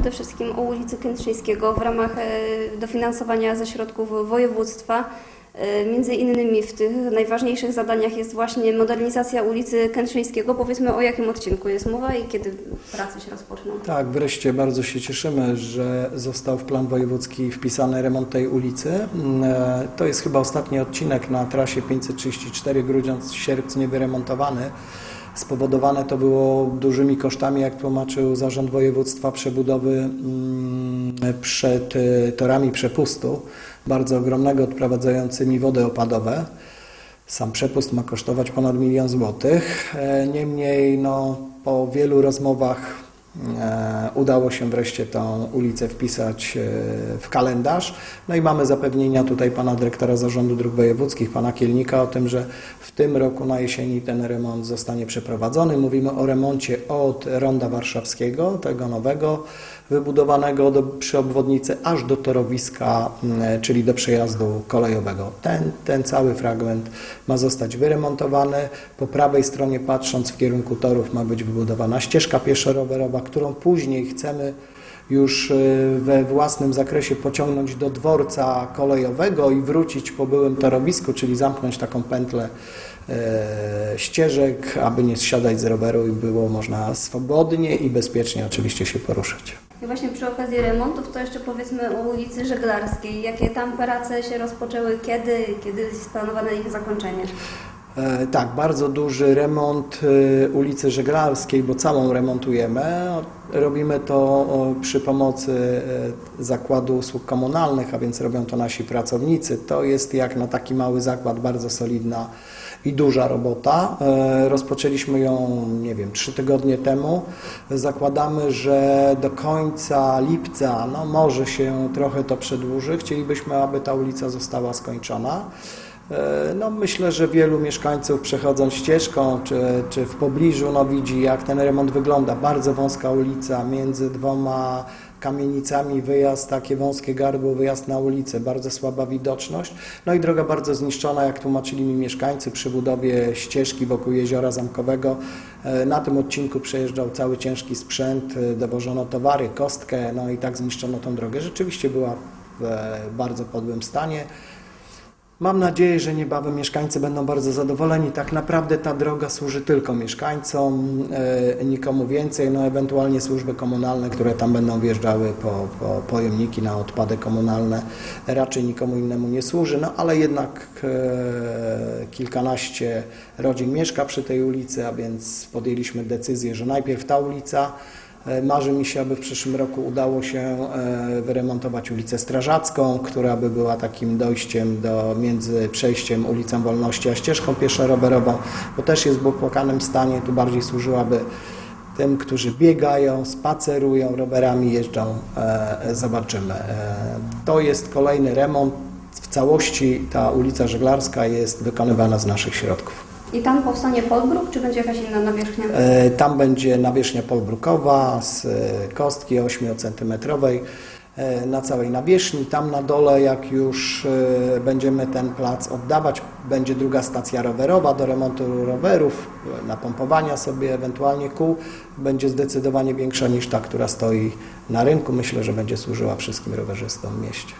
przede wszystkim o ulicy Kętrzyńskiego w ramach e, dofinansowania ze środków województwa. E, Między innymi w tych najważniejszych zadaniach jest właśnie modernizacja ulicy Kętrzyńskiego. Powiedzmy o jakim odcinku jest mowa i kiedy prace się rozpoczną. Tak, wreszcie bardzo się cieszymy, że został w plan wojewódzki wpisany remont tej ulicy. Mm, e, To jest chyba ostatni odcinek na trasie 534 Grudziądz-Sierpc niewyremontowany. Spowodowane to było dużymi kosztami, jak tłumaczył Zarząd Województwa przebudowy mm, przed e, torami przepustu, bardzo ogromnego, odprowadzającymi wody opadowe. Sam przepust ma kosztować ponad milion złotych. E, Niemniej no, po wielu rozmowach udało się wreszcie tą ulicę wpisać e, w kalendarz. No i mamy zapewnienia tutaj pana dyrektora Zarządu Dróg Wojewódzkich, pana Kielnika o tym, że w tym roku na jesieni ten remont zostanie przeprowadzony. Mówimy o remoncie od Ronda Warszawskiego, tego nowego, wybudowanego do, przy obwodnicy aż do torowiska, mm, czyli do przejazdu kolejowego. Ten, ten cały fragment ma zostać wyremontowany. Po prawej stronie, patrząc w kierunku torów, ma być wybudowana ścieżka pieszo-rowerowa, którą później chcemy już y, we własnym zakresie pociągnąć do dworca kolejowego i wrócić po byłym torowisku, czyli zamknąć taką pętlę e, ścieżek, aby nie zsiadać z roweru i było można swobodnie i bezpiecznie oczywiście się poruszać. I właśnie przy okazji remontów to jeszcze powiedzmy o ulicy Żeglarskiej. Jakie tam prace się rozpoczęły, kiedy, kiedy jest planowane ich zakończenie? E, Tak, bardzo duży remont e, ulicy Żeglarskiej, bo całą remontujemy. Robimy to przy pomocy e, Zakładu Usług Komunalnych, a więc robią to nasi pracownicy. To jest jak na taki mały zakład bardzo solidna i duża robota. E, Rozpoczęliśmy ją, nie wiem, trzy tygodnie temu. Zakładamy, że do końca lipca, no może się trochę to przedłuży. Chcielibyśmy, aby ta ulica została skończona. E, No, myślę, że wielu mieszkańców przechodząc ścieżką czy, czy w pobliżu no, widzi, jak ten remont wygląda. Bardzo wąska ulica między dwoma kamienicami, wyjazd, takie wąskie gardło, wyjazd na ulicę, bardzo słaba widoczność. No i droga bardzo zniszczona, jak tłumaczyli mi mieszkańcy przy budowie ścieżki wokół Jeziora Zamkowego. E, Na tym odcinku przejeżdżał cały ciężki sprzęt, e, dowożono towary, kostkę, no i tak zniszczono tą drogę. Rzeczywiście była w bardzo podłym stanie. Mam nadzieję, że niebawem mieszkańcy będą bardzo zadowoleni. Tak naprawdę ta droga służy tylko mieszkańcom, e, nikomu więcej, no ewentualnie służby komunalne, które tam będą wjeżdżały po, po pojemniki na odpady komunalne, raczej nikomu innemu nie służy, no ale jednak e, kilkanaście rodzin mieszka przy tej ulicy, a więc podjęliśmy decyzję, że najpierw ta ulica, Marzy mi się, aby w przyszłym roku udało się e, wyremontować ulicę Strażacką, która by była takim dojściem do, między przejściem ulicą Wolności a ścieżką pieszo-rowerową, bo też jest w opłakanym stanie, tu bardziej służyłaby tym, którzy biegają, spacerują, rowerami jeżdżą, e, zobaczymy. E, To jest kolejny remont. W całości ta ulica Żeglarska jest wykonywana z naszych środków. I tam powstanie podbruk, czy będzie jakaś inna nawierzchnia? E, Tam będzie nawierzchnia polbrukowa z e, kostki 8-centymetrowej e, na całej nawierzchni. Tam na dole, jak już e, będziemy ten plac oddawać, będzie druga stacja rowerowa do remontu rowerów, e, napompowania sobie, ewentualnie kół. Będzie zdecydowanie większa niż ta, która stoi na rynku. Myślę, że będzie służyła wszystkim rowerzystom w mieście.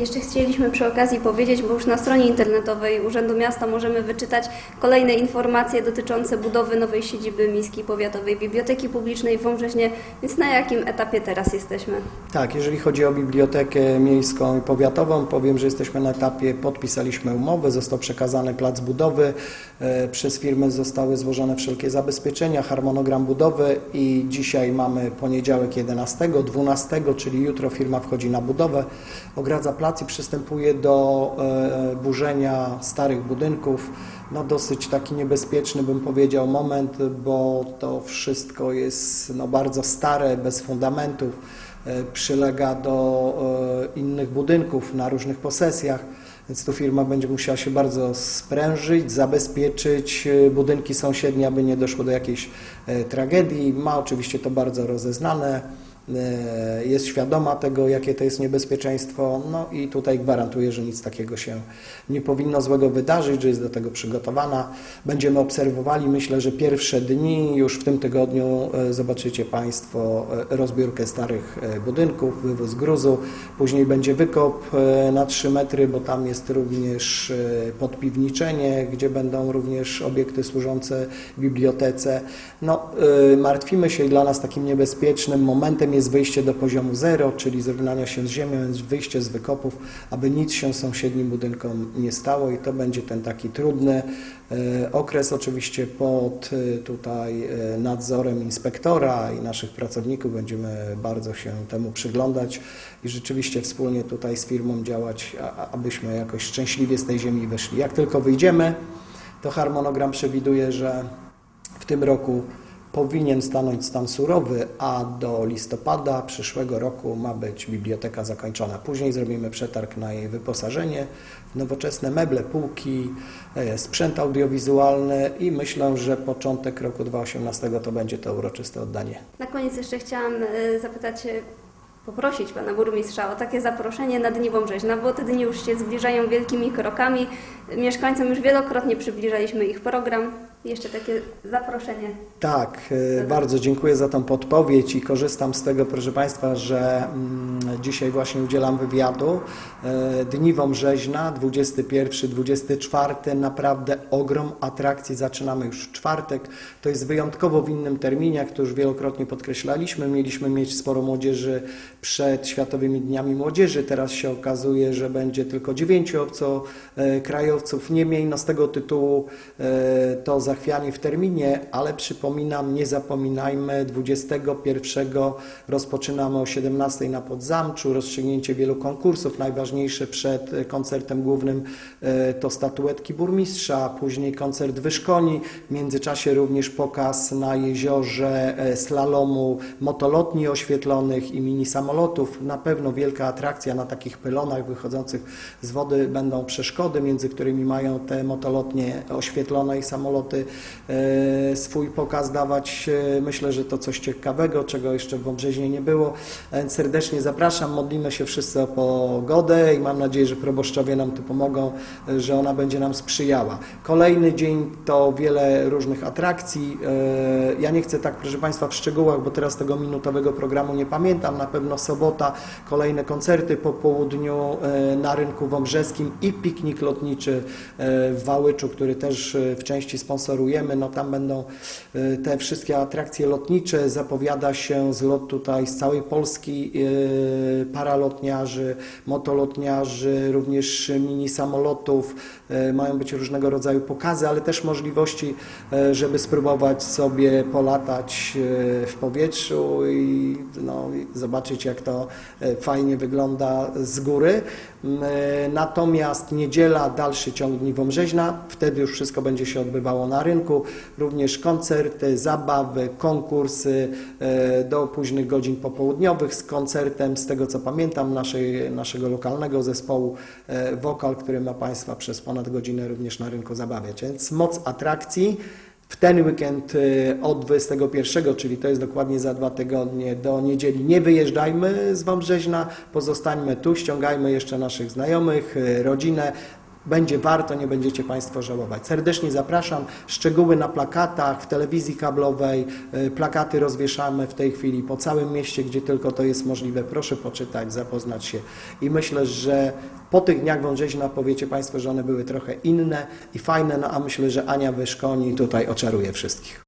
Jeszcze chcieliśmy przy okazji powiedzieć, bo już na stronie internetowej Urzędu Miasta możemy wyczytać kolejne informacje dotyczące budowy nowej siedziby Miejskiej Powiatowej Biblioteki Publicznej w Wąbrzeźnie, więc na jakim etapie teraz jesteśmy? Tak, jeżeli chodzi o bibliotekę miejską i powiatową, powiem, że jesteśmy na etapie, podpisaliśmy umowę, został przekazany plac budowy, e, przez firmy zostały złożone wszelkie zabezpieczenia, harmonogram budowy i dzisiaj mamy poniedziałek 11, 12, czyli jutro firma wchodzi na budowę, ogradza plac i przystępuje do e, burzenia starych budynków. No dosyć taki niebezpieczny bym powiedział moment, bo to wszystko jest no, bardzo stare, bez fundamentów e, przylega do e, innych budynków na różnych posesjach, więc tu firma będzie musiała się bardzo sprężyć, zabezpieczyć budynki sąsiednie, aby nie doszło do jakiejś tragedii. Ma oczywiście to bardzo rozeznane jest świadoma tego, jakie to jest niebezpieczeństwo, no i tutaj gwarantuję, że nic takiego się nie powinno złego wydarzyć, że jest do tego przygotowana. Będziemy obserwowali, myślę, że pierwsze dni, już w tym tygodniu e, zobaczycie Państwo e, rozbiórkę starych e, budynków, wywóz gruzu, później będzie wykop e, na 3 metry, bo tam jest również e, podpiwniczenie, gdzie będą również obiekty służące bibliotece. No, e, martwimy się i dla nas takim niebezpiecznym momentem jest wyjście do poziomu zero, czyli zrównania się z ziemią, więc wyjście z wykopów, aby nic się sąsiednim budynkom nie stało i to będzie ten taki trudny e, okres oczywiście pod e, tutaj e, nadzorem inspektora i naszych pracowników będziemy bardzo się temu przyglądać i rzeczywiście wspólnie tutaj z firmą działać, abyśmy jakoś szczęśliwie z tej ziemi wyszli. Jak tylko wyjdziemy, to harmonogram przewiduje, że w tym roku powinien stanąć stan surowy, a do listopada przyszłego roku ma być biblioteka zakończona. Później zrobimy przetarg na jej wyposażenie nowoczesne meble, półki, e, sprzęt audiowizualny i myślę, że początek roku 2018 to będzie to uroczyste oddanie. Na koniec jeszcze chciałam e, zapytać, poprosić Pana Burmistrza o takie zaproszenie na Dni Wąbrzeźna, bo te dni już się zbliżają wielkimi krokami. Mieszkańcom już wielokrotnie przybliżaliśmy ich program. Jeszcze takie zaproszenie. Tak, e, bardzo dziękuję za tą podpowiedź i korzystam z tego, proszę Państwa, że mm, dzisiaj właśnie udzielam wywiadu. E, Dni Wąbrzeźna, 21-24, naprawdę ogrom atrakcji. Zaczynamy już w czwartek. To jest wyjątkowo w innym terminie, jak to już wielokrotnie podkreślaliśmy. Mieliśmy mieć sporo młodzieży przed Światowymi Dniami Młodzieży. Teraz się okazuje, że będzie tylko dziewięciu obcokrajowców. Niemniej no, z tego tytułu e, to zachwianie w terminie, ale przypominam, nie zapominajmy, 21 rozpoczynamy o 17 na Podzamczu, rozstrzygnięcie wielu konkursów. Najważniejsze przed koncertem głównym e, to statuetki burmistrza, później koncert Wyszkoni, w międzyczasie również pokaz na jeziorze e, slalomu motolotni oświetlonych i mini samolotów. Na pewno wielka atrakcja na takich pylonach wychodzących z wody będą przeszkody, między którymi mają te motolotnie oświetlone i samoloty e, swój pokaz dawać. E, Myślę, że to coś ciekawego, czego jeszcze w Wąbrzeźnie nie było. Więc serdecznie zapraszam, modlimy się wszyscy o pogodę i mam nadzieję, że proboszczowie nam tu pomogą, e, że ona będzie nam sprzyjała. Kolejny dzień to wiele różnych atrakcji. E, Ja nie chcę tak, proszę Państwa, w szczegółach, bo teraz tego minutowego programu nie pamiętam. Na pewno sobota, kolejne koncerty po południu e, na rynku wąbrzeskim i piknik lotniczy e, w Wałyczu, który też e, w części sponsorujemy. No tam będą e, te wszystkie atrakcje lotnicze. Zapowiada się zlot tutaj z całej Polski e, paralotniarzy, motolotniarzy, również mini samolotów. E, Mają być różnego rodzaju pokazy, ale też możliwości, żeby spróbować sobie polatać w powietrzu i, no, zobaczyć, jak to fajnie wygląda z góry. M, e, Natomiast niedziela, dalszy ciąg Dni Wąbrzeźna, wtedy już wszystko będzie się odbywało na rynku. Również koncerty, zabawy, konkursy e, do późnych godzin popołudniowych z koncertem, z tego co pamiętam, naszej, naszego lokalnego zespołu e, Wokal, który ma Państwa przez ponad godzinę również na rynku zabawiać. Więc moc atrakcji. W ten weekend y, od 21, czyli to jest dokładnie za dwa tygodnie, do niedzieli nie wyjeżdżajmy z Wąbrzeźna, pozostańmy tu, ściągajmy jeszcze naszych znajomych, rodzinę. Będzie warto, nie będziecie Państwo żałować. Serdecznie zapraszam. Szczegóły na plakatach, w telewizji kablowej. y, Plakaty rozwieszamy w tej chwili po całym mieście, gdzie tylko to jest możliwe. Proszę poczytać, zapoznać się. I myślę, że po tych dniach Wąbrzeźna powiecie Państwo, że one były trochę inne i fajne, no a myślę, że Ania Wyszkoni tutaj oczaruje wszystkich.